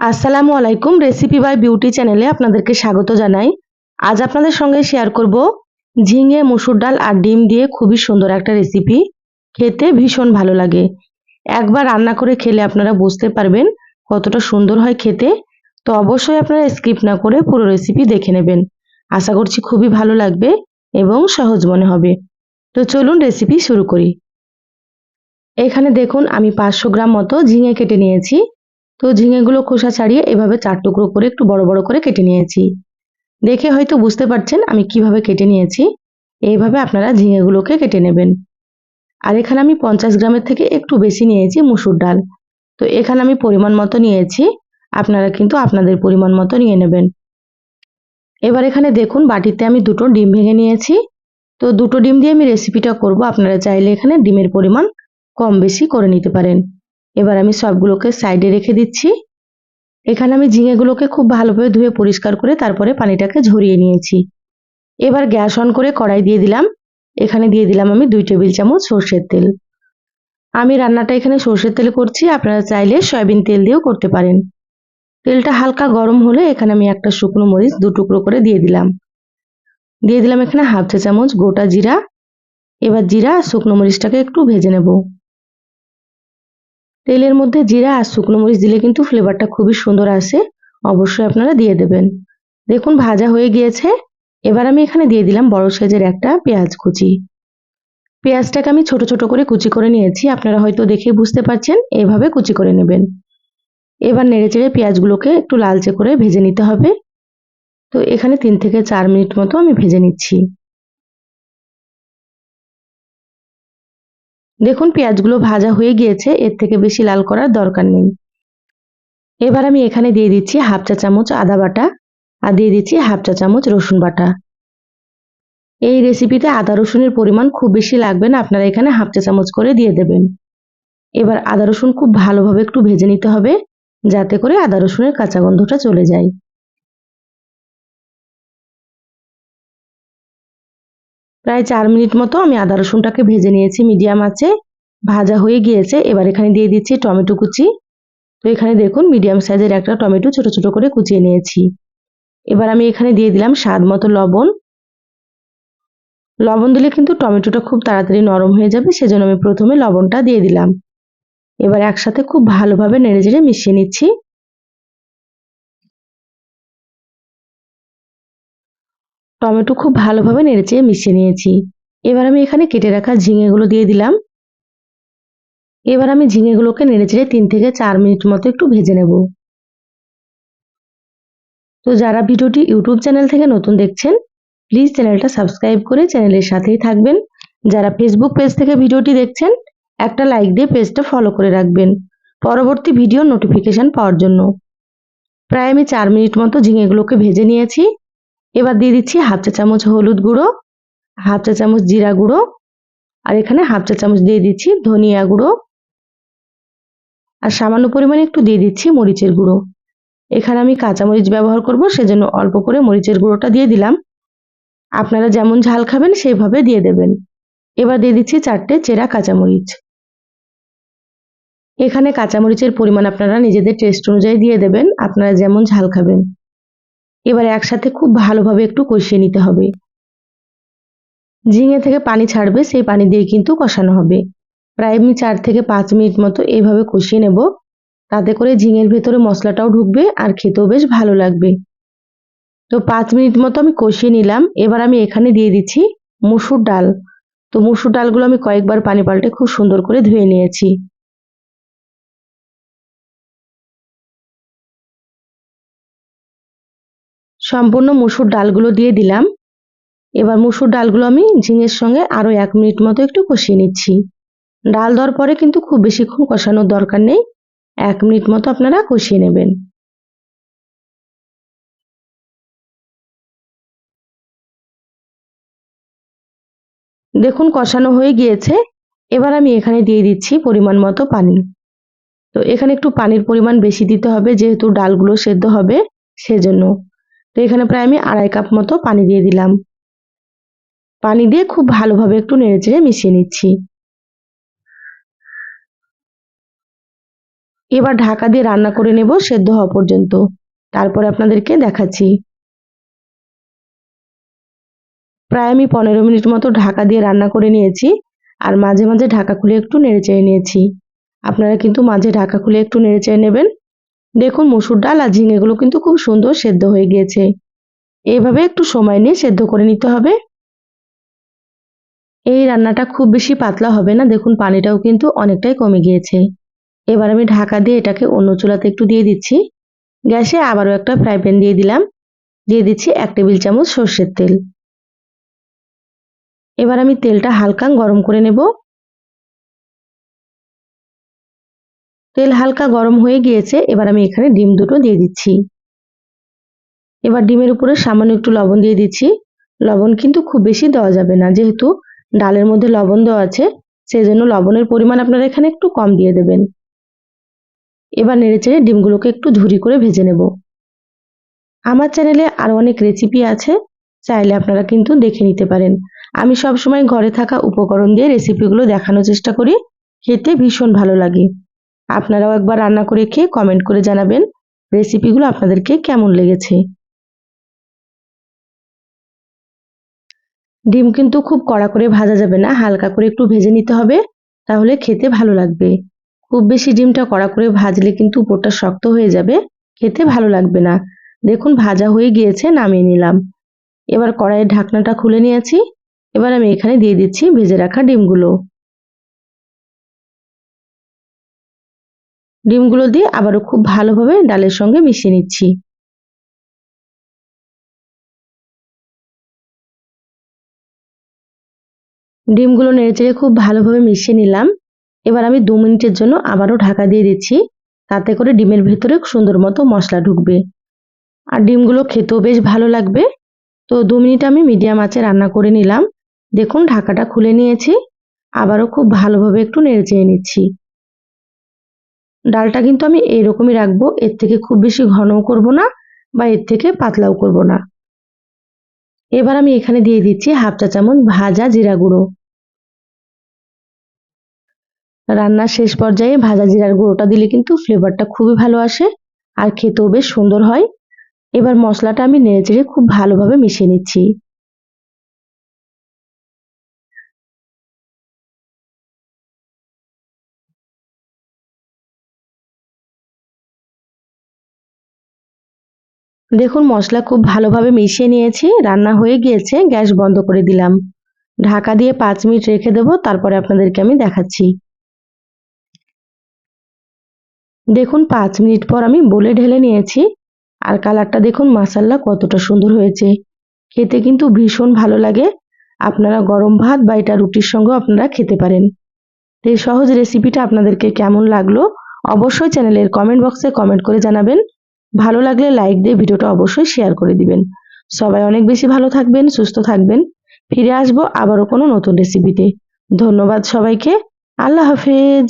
আসসালামু আলাইকুম recipe by beauty চ্যানেলে আপনাদেরকে স্বাগত জানাই। আজ আপনাদের সঙ্গে শেয়ার করব ঝিঙে, মুসুর ডাল আর ডিম দিয়ে খুবই সুন্দর একটা রেসিপি খেতে ভীষণ ভালো লাগে। একবার রান্না করে খেলে আপনারা বুঝতে পারবেন কতটা সুন্দর হয় খেতে। তো অবশ্যই আপনারা স্কিপ না করে পুরো রেসিপি দেখে নেবেন। আশা করছি খুবই ভালো লাগবে এবং সহজ মনে হবে। তো চলুন রেসিপি শুরু করি। এখানে দেখুন আমি পাঁচশো গ্রাম মতো ঝিঙে কেটে নিয়েছি। তো ঝিঙেগুলো খোসা ছাড়িয়ে এভাবে চার টুকরো করে একটু বড় বড় করে কেটে নিয়েছি। দেখে হয়তো বুঝতে পারছেন আমি কীভাবে কেটে নিয়েছি। এইভাবে আপনারা ঝিঙেগুলোকে কেটে নেবেন। আর এখানে আমি পঞ্চাশ গ্রামের থেকে একটু বেশি নিয়েছি মুসুর ডাল। তো এখানে আমি পরিমাণ মতো নিয়েছি। আপনারা কিন্তু আপনাদের পরিমাণ মতো নিয়ে নেবেন। এবার এখানে দেখুন বাটিতে আমি দুটো ডিম ভেঙে নিয়েছি। তো দুটো ডিম দিয়ে আমি রেসিপিটা করব। আপনারা চাইলে এখানে ডিমের পরিমাণ কম বেশি করে নিতে পারেন। এবার আমি সবগুলোকে সাইডে রেখে দিচ্ছি। এখানে আমি ঝিঙেগুলোকে খুব ভালোভাবে ধুয়ে পরিষ্কার করে তারপরে পানিটাকে ঝরিয়ে নিয়েছি। এবার গ্যাস অন করে কড়াই দিয়ে দিলাম। এখানে দিয়ে দিলাম আমি দুই টেবিল চামচ সর্ষের তেল। আমি রান্নাটা এখানে সর্ষের তেল করছি। আপনারা চাইলে সয়াবিন তেল দিয়েও করতে পারেন। তেলটা হালকা গরম হলে এখানে আমি একটা শুকনো মরিচ দু টুকরো করে দিয়ে দিলাম। দিয়ে দিলাম এখানে হাফ চা চামচ গোটা জিরা। এবার জিরা শুকনো মরিচটাকে একটু ভেজে নেব। তেলের মধ্যে জিরা আর শুকনো মরিচ দিলে কিন্তু ফ্লেভারটা খুবই সুন্দর আসে। অবশ্যই আপনারা দিয়ে দেবেন। দেখুন, ভাজা হয়ে গিয়েছে। এবার আমি এখানে দিয়ে দিলাম বড় সাইজের একটা পেঁয়াজ কুচি। পেঁয়াজটাকে আমি ছোট ছোট করে কুচি করে নিয়েছি। আপনারা হয়তো দেখে বুঝতে পারছেন, এভাবে কুচি করে নেবেন। এবার নেড়ে চেড়ে পেঁয়াজগুলোকে একটু লালচে করে ভেজে নিতে হবে। তো এখানে তিন থেকে চার মিনিট মতো আমি ভেজে নিচ্ছি। দেখুন, পেঁয়াজগুলো ভাজা হয়ে গিয়েছে, এর থেকে বেশি লাল করার দরকার নেই। এবার আমি এখানে দিয়ে দিচ্ছি হাফ চা চামচ আদা বাটা আর দিয়ে দিচ্ছি হাফ চা চামচ রসুন বাটা। এই রেসিপিতে আদা রসুনের পরিমাণ খুব বেশি লাগবে না, আপনারা এখানে হাফ চা চামচ করে দিয়ে দেবেন। এবার আদা রসুন খুব ভালোভাবে একটু ভেজে নিতে হবে, যাতে করে আদা রসুনের কাঁচা গন্ধটা চলে যায়। প্রায় চার মিনিট মতো আমি আদা রসুনটাকে ভেজে নিয়েছি, মিডিয়াম আছে, ভাজা হয়ে গিয়েছে। এবার এখানে দিয়ে দিচ্ছি টমেটো কুচি। তো এখানে দেখুন, মিডিয়াম সাইজের একটা টমেটো ছোট ছোট করে কুচিয়ে নিয়েছি। এবার আমি এখানে দিয়ে দিলাম স্বাদ মতো লবণ। লবণ দিলে কিন্তু টমেটোটা খুব তাড়াতাড়ি নরম হয়ে যাবে, সেজন্য আমি প্রথমে লবণটা দিয়ে দিলাম। এবার একসাথে খুব ভালোভাবে নেড়ে চেড়ে মিশিয়ে নিচ্ছি। টমেটো খুব ভালোভাবে নেড়েচেড়ে মিশিয়ে নিয়েছি। এবার আমি এখানে কেটে রাখা ঝিঙেগুলো দিয়ে দিলাম। এবার আমি ঝিঙেগুলোকে নেড়েচেড়ে তিন থেকে চার মিনিট মতো একটু ভেজে নেব। তো যারা ভিডিওটি ইউটিউব চ্যানেল থেকে নতুন দেখছেন, প্লিজ চ্যানেলটা সাবস্ক্রাইব করে চ্যানেলের সাথেই থাকবেন। যারা ফেসবুক পেজ থেকে ভিডিওটি দেখছেন, একটা লাইক দিয়ে পেজটা ফলো করে রাখবেন। পরবর্তী ভিডিও নোটিফিকেশান পাওয়ার জন্য। প্রায় আমি চার মিনিট মতো ঝিঙেগুলোকে ভেজে নিয়েছি। এবার দিয়ে দিচ্ছি হাফ চা চামচ হলুদ গুঁড়ো, হাফ চা চামচ জিরা গুঁড়ো, আর এখানে হাফ চা চামচ দিয়ে দিচ্ছি ধনিয়া গুঁড়ো, আর সামান্য পরিমাণে একটু দিয়ে দিচ্ছি মরিচের গুঁড়ো। এখানে আমি কাঁচামরিচ ব্যবহার করব, সেজন্য অল্প করে মরিচের গুঁড়োটা দিয়ে দিলাম। আপনারা যেমন ঝাল খাবেন সেইভাবে দিয়ে দেবেন। এবার দিয়ে দিচ্ছি চারটে চেরা কাঁচামরিচ এখানে কাঁচামরিচের পরিমাণ আপনারা নিজেদের টেস্ট অনুযায়ী দিয়ে দেবেন, আপনারা যেমন ঝাল খাবেন। এবার একসাথে খুব ভালোভাবে একটু কষিয়ে নিতে হবে। ঝিঙে থেকে পানি ছাড়বে, সেই পানি দিয়ে কিন্তু কষানো হবে। প্রায় আমি চার থেকে পাঁচ মিনিট মতো এইভাবে কষিয়ে নেব। তাতে করে ঝিঙের ভেতরে মশলাটাও ঢুকবে আর খেতেও বেশ ভালো লাগবে। তো পাঁচ মিনিট মতো আমি কষিয়ে নিলাম। এবার আমি এখানে দিয়ে দিচ্ছি মুসুর ডাল। তো মুসুর ডালগুলো আমি কয়েকবার পানি পাল্টে খুব সুন্দর করে ধুয়ে নিয়েছি। সম্পূর্ণ মুসুর ডালগুলো দিয়ে দিলাম। এবার মুসুর ডালগুলো আমি ঝিঙের সঙ্গে আরও এক মিনিট মতো একটু কষিয়ে নিচ্ছি। ডাল দেওয়ার পরে কিন্তু খুব বেশিক্ষণ কষানোর দরকার নেই। এক মিনিট মতো আপনারা কষিয়ে নেবেন। দেখুন কষানো হয়ে গিয়েছে। এবার আমি এখানে দিয়ে দিচ্ছি পরিমাণ মতো পানি। তো এখানে একটু পানির পরিমাণ বেশি দিতে হবে, যেহেতু ডালগুলো সেদ্ধ হবে, সেজন্য। তো এখানে প্রায় আমি আড়াই কাপ মতো পানি দিয়ে দিলাম। পানি দিয়ে খুব ভালোভাবে একটু নেড়েচেড়ে মিশিয়ে নিচ্ছি। এবার ঢাকা দিয়ে রান্না করে নেব সেদ্ধ হওয়া পর্যন্ত। তারপরে আপনাদেরকে দেখাচ্ছি। প্রায় আমি পনেরো মিনিট মতো ঢাকা দিয়ে রান্না করে নিয়েছি আর মাঝে মাঝে ঢাকা খুলে একটু নেড়ে চেড়ে নিয়েছি। আপনারা কিন্তু মাঝে ঢাকা খুলে একটু নেড়ে চেড়ে নেবেন। দেখুন মসুর ডাল আর ঝিঙেগুলো কিন্তু খুব সুন্দর সেদ্ধ হয়ে গিয়েছে। এইভাবে একটু সময় নিয়ে সেদ্ধ করে নিতে হবে। এই রান্নাটা খুব বেশি পাতলা হবে না, দেখুন পানিটাও কিন্তু অনেকটাই কমে গিয়েছে। এবার আমি ঢাকা দিয়ে এটাকে অন্য চুলাতে একটু দিয়ে দিচ্ছি। গ্যাসে আবারও একটা ফ্রাই প্যান দিয়ে দিলাম। দিয়ে দিচ্ছি এক টেবিল চামচ সর্ষের তেল। এবার আমি তেলটা হালকা গরম করে নেব। তেল হালকা গরম হয়ে গিয়েছে, এবার আমি এখানে ডিম দুটো দিয়ে দিচ্ছি। এবার ডিমের উপরে সামান্য একটু লবণ দিয়ে দিচ্ছি। লবণ কিন্তু খুব বেশি দেওয়া যাবে না, যেহেতু ডালের মধ্যে লবণ দেওয়া আছে সেই জন্য লবণের পরিমাণ আপনারা এখানে একটু কম দিয়ে দেবেন। এবার নেড়েচেড়ে ডিমগুলোকে একটু ঝুরি করে ভেজে নেব। আমার চ্যানেলে আরও অনেক রেসিপি আছে, চাইলে আপনারা কিন্তু দেখে নিতে পারেন। আমি সবসময় ঘরে থাকা উপকরণ দিয়ে রেসিপিগুলো দেখানোর চেষ্টা করি, খেতে ভীষণ ভালো লাগে। আপনারাও একবার রান্না করে খেয়ে কমেন্ট করে জানাবেন রেসিপিগুলো আপনাদেরকে কেমন লেগেছে। ডিম কিন্তু খুব কড়া করে ভাজা যাবে না, হালকা করে একটু ভেজে নিতে হবে, তাহলে খেতে ভালো লাগবে। খুব বেশি ডিমটা কড়া করে ভাজলে কিন্তু উপরটা শক্ত হয়ে যাবে, খেতে ভালো লাগবে না। দেখুন ভাজা হয়ে গিয়েছে, নামিয়ে নিলাম। এবার কড়াইয়ের ঢাকনাটা খুলে নিয়েছি, এবার আমি এখানে দিয়ে দিচ্ছি ভেজে রাখা ডিমগুলো। ডিমগুলো দিয়ে আবারও খুব ভালোভাবে ডালের সঙ্গে মিশিয়ে নিচ্ছি। ডিমগুলো নেড়ে নেড়েচেড়ে খুব ভালোভাবে মিশিয়ে নিলাম। এবার আমি দু মিনিটের জন্য আবারও ঢাকা দিয়ে দিচ্ছি। তাতে করে ডিমের ভেতরে সুন্দর মতো মশলা ঢুকবে। আর ডিমগুলো খেতেও বেশ ভালো লাগবে। তো দু মিনিট আমি মিডিয়াম আঁচে রান্না করে নিলাম। দেখুন, ঢাকাটা খুলে নিয়েছি। আবারও খুব ভালোভাবে একটু নেড়ে চেয়ে নিচ্ছি। ডালটা কিন্তু আমি এইরকমই রাখব। এর থেকে খুব বেশি ঘনও করব না বা এর থেকে পাতলাও করব না। এবার আমি এখানে দিয়ে দিচ্ছি হাফ চা চামচ ভাজা জিরা গুঁড়ো। রান্নার শেষ পর্যায়ে ভাজা জিরার গুঁড়োটা দিলে কিন্তু ফ্লেভারটা খুবই ভালো আসে আর খেতেও বেশ সুন্দর হয়। এবার মশলাটা আমি নেড়ে চেড়ে খুব ভালোভাবে মিশিয়ে নিচ্ছি। দেখুন, মশলা খুব ভালোভাবে মিশিয়ে নিয়েছি, রান্না হয়ে গিয়েছে, গ্যাস বন্ধ করে দিলাম। ঢাকা দিয়ে পাঁচ মিনিট রেখে দেবো, তারপরে আপনাদেরকে আমি দেখাচ্ছি। দেখুন, পাঁচ মিনিট পর আমি বলে ঢেলে নিয়েছি, আর কালারটা দেখুন মাসাল্লা কতটা সুন্দর হয়েছে। খেতে কিন্তু ভীষণ ভালো লাগে। আপনারা গরম ভাত বা এটা রুটির সঙ্গেও আপনারা খেতে পারেন। তো এই সহজ রেসিপিটা আপনাদেরকে কেমন লাগল, অবশ্যই চ্যানেলের কমেন্ট বক্সে কমেন্ট করে জানাবেন। ভালো লাগলে লাইক দিয়ে ভিডিওটা অবশ্যই শেয়ার করে দিবেন। সবাই অনেক বেশি ভালো থাকবেন, সুস্থ থাকবেন। ফিরে আসব আবারও কোনো নতুন রেসিপিতে ধন্যবাদ সবাইকে। আল্লাহ হাফেজ।